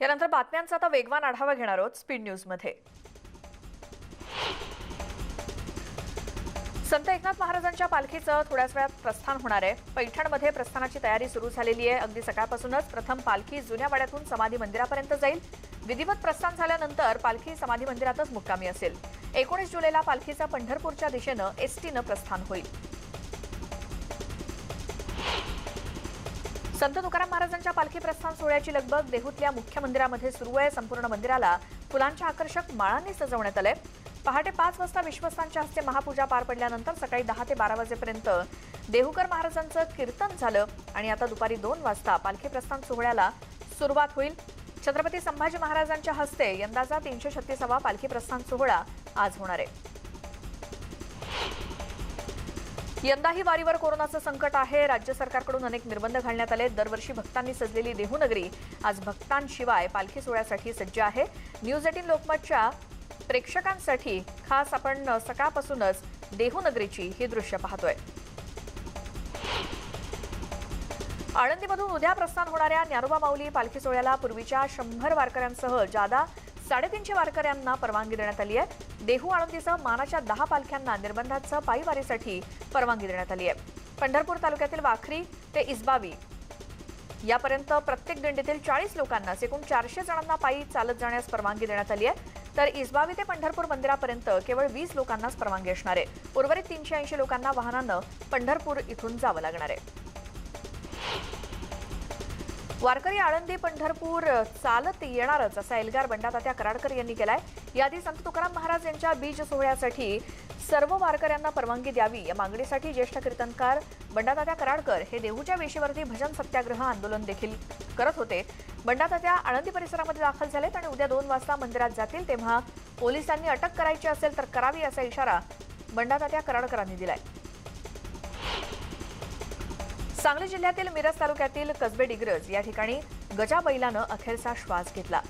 यानंतर बातम्यांचा आता वेगवान आढावा घेणार आहोत स्पीड न्यूजमध्ये. संत एकनाथ महाराजांच्या पालखीचं थोड्याच वेळात प्रस्थान होणार आहे. पैठणमध्ये प्रस्थानाची तयारी सुरू झालेली आहे. अगदी सकाळपासूनच प्रथम पालखी जुन्या वाड्यातून समाधी मंदिरापर्यंत जाईल. विधिवत प्रस्थान झाल्यानंतर पालखी समाधी मंदिरातच मुक्कामी असेल. एकोणीस जुलैला पालखीचा पंढरपूरच्या दिशेनं एसटीनं प्रस्थान होईल. संत तुकाराम महाराजांच्या पालखी प्रस्थान सोहळ्याची लगबग देहूतल्या मुख्य मंदिरामध्ये सुरू आहे. संपूर्ण मंदिराला फुलांच्या आकर्षक माळांनी सजवण्यात आलंय. पहाटे पाच वाजता विश्वस्तांच्या हस्ते महापूजा पार पडल्यानंतर सकाळी दहा ते बारा वाजेपर्यंत देहूकर महाराजांचं कीर्तन झालं आणि आता दुपारी दोन वाजता पालखी प्रस्थान सोहळ्याला सुरुवात होईल. छत्रपती संभाजी महाराजांच्या हस्ते यंदाचा तीनशे छत्तीसावा पालखी प्रस्थान सोहळा आज होणार आहे. यंदाही वारीवर कोरोनाचं संकट आहे. राज्य सरकारकडून अनेक निर्बंध घालण्यात आले दरवर्षी भक्तांनी सजलेली देहूनगरी आज भक्तांशिवाय पालखी सोहळ्यासाठी सज्ज आहे. न्यूज एटीन लोकमतच्या प्रेक्षकांसाठी खास आपण सकाळपासूनच देहूनगरीची ही दृश्य पाहतोय. आळंदीमधून उद्या प्रस्थान होणाऱ्या ज्ञानोबा माऊली पालखी सोहळ्याला पूर्वीच्या शंभर वारकऱ्यांसह जादा साडेतीनशे वारकऱ्यांना परवानगी देण्यात आली आहे. देहू आळंदीसह मानाच्या दहा पालख्यांना निर्बंधासह पायी वारीसाठी परवानगी देण्यात आली आहे. पंढरपूर तालुक्यातील वाखरी ते इस्बावी यापर्यंत प्रत्येक दिंडीतील चाळीस लोकांना एकूण चारशे जणांना पायी चालत जाण्यास परवानगी देण्यात आली आहे. तर इस्बावी ते पंढरपूर मंदिरापर्यंत केवळ वीस लोकांनाच परवानगी असणार आहे. उर्वरित तीनशे ऐंशी लोकांना वाहनानं पंढरपूर इथून जावं लागणार आहे. वारकरी आळंदी पंढरपूर चालत येणारच असा एल्गार बंडातात्या कराडकर यांनी केलाय. याआधी संत तुकाराम महाराज यांच्या बीज सोहळ्यासाठी सर्व वारकऱ्यांना परवानगी द्यावी या मागणीसाठी ज्येष्ठ कीर्तनकार बंडातात्या कराडकर हे देहूच्या वेशीवरती भजन सत्याग्रह आंदोलन देखील करत होते. बंडातात्या आळंदी परिसरामध्ये दाखल झालेत आणि उद्या दोन वाजता मंदिरात जातील. तेव्हा पोलिसांनी अटक करायची असेल तर करावी असा इशारा बंडातात्या कराडकरांनी दिलाय. सांगली जिल्ह्यातील मिरज तालुक्यातील कसबे डिग्रज या ठिकाणी गजा बैलानं अखेरचा श्वास घेतला.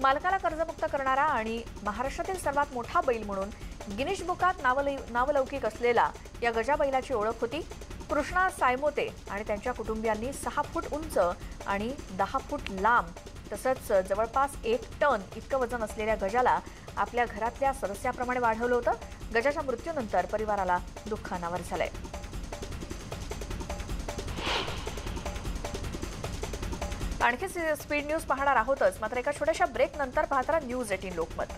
मालकाला कर्जमुक्त करणारा आणि महाराष्ट्रातील सर्वात मोठा बैल म्हणून गिनीश बुकात नावलौकिक असलेला या गजा बैलाची ओळख होती. कृष्णा सायमोते आणि त्यांच्या कुटुंबियांनी सहा फूट उंच आणि दहा फूट लांब तसंच जवळपास एक टन इतकं वजन असलेल्या गजाला आपल्या घरातल्या सदस्याप्रमाणे वाढवलं होतं. गजाच्या मृत्यूनंतर परिवाराला दुःखानावर झालंय. आणखी स्पीड न्यूज पाहणार आहोतच. मात्र एका छोट्याशा ब्रेक नंतर पाहताना न्यूज एटीन लोकमत.